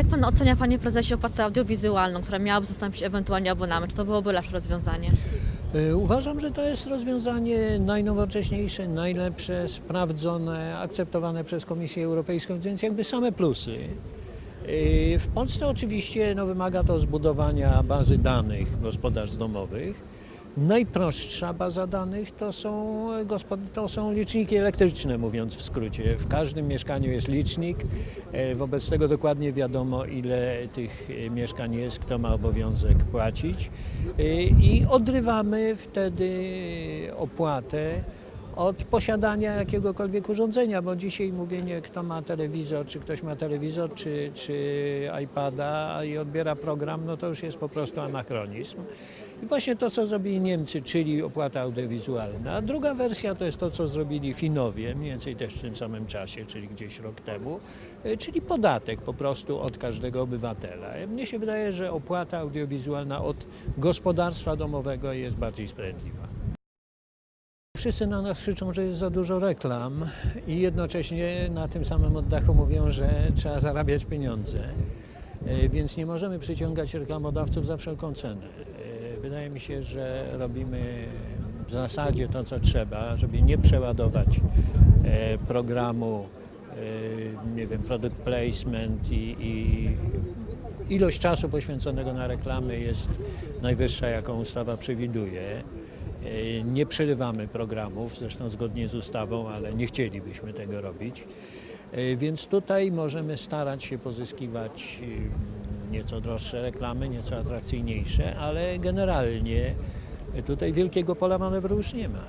Jak pan ocenia, panie prezesie, opłatę audiowizualną, która miałaby zastąpić ewentualnie abonament? Czy to byłoby lepsze rozwiązanie? Y, Uważam, że to jest rozwiązanie najnowocześniejsze, najlepsze, sprawdzone, akceptowane przez Komisję Europejską, więc jakby same plusy. Y, W Polsce oczywiście no, wymaga to zbudowania bazy danych gospodarstw domowych. Najprostsza baza danych to są, gospod- to są liczniki elektryczne, mówiąc w skrócie. W każdym mieszkaniu jest licznik, e, wobec tego dokładnie wiadomo, ile tych e, mieszkań jest, kto ma obowiązek płacić E, i odrywamy wtedy opłatę od posiadania jakiegokolwiek urządzenia, bo dzisiaj mówienie, kto ma telewizor, czy ktoś ma telewizor, czy, czy iPada i odbiera program, no to już jest po prostu anachronizm. I właśnie to, co zrobili Niemcy, czyli opłata audiowizualna. Druga wersja to jest to, co zrobili Finowie, mniej więcej też w tym samym czasie, czyli gdzieś rok temu, y, czyli podatek po prostu od każdego obywatela. Mnie się wydaje, że opłata audiowizualna od gospodarstwa domowego jest bardziej sprawiedliwa. Wszyscy na nas krzyczą, że jest za dużo reklam i jednocześnie na tym samym oddechu mówią, że trzeba zarabiać pieniądze. E, Więc nie możemy przyciągać reklamodawców za wszelką cenę. E, Wydaje mi się, że robimy w zasadzie to, co trzeba, żeby nie przeładować e, programu, nie wiem, product placement i, i ilość czasu poświęconego na reklamy jest najwyższa, jaką ustawa przewiduje. E, Nie przerywamy programów, zresztą zgodnie z ustawą, ale nie chcielibyśmy tego robić. E, Więc tutaj możemy starać się pozyskiwać e, nieco droższe reklamy, nieco atrakcyjniejsze, ale generalnie tutaj wielkiego pola manewru już nie ma.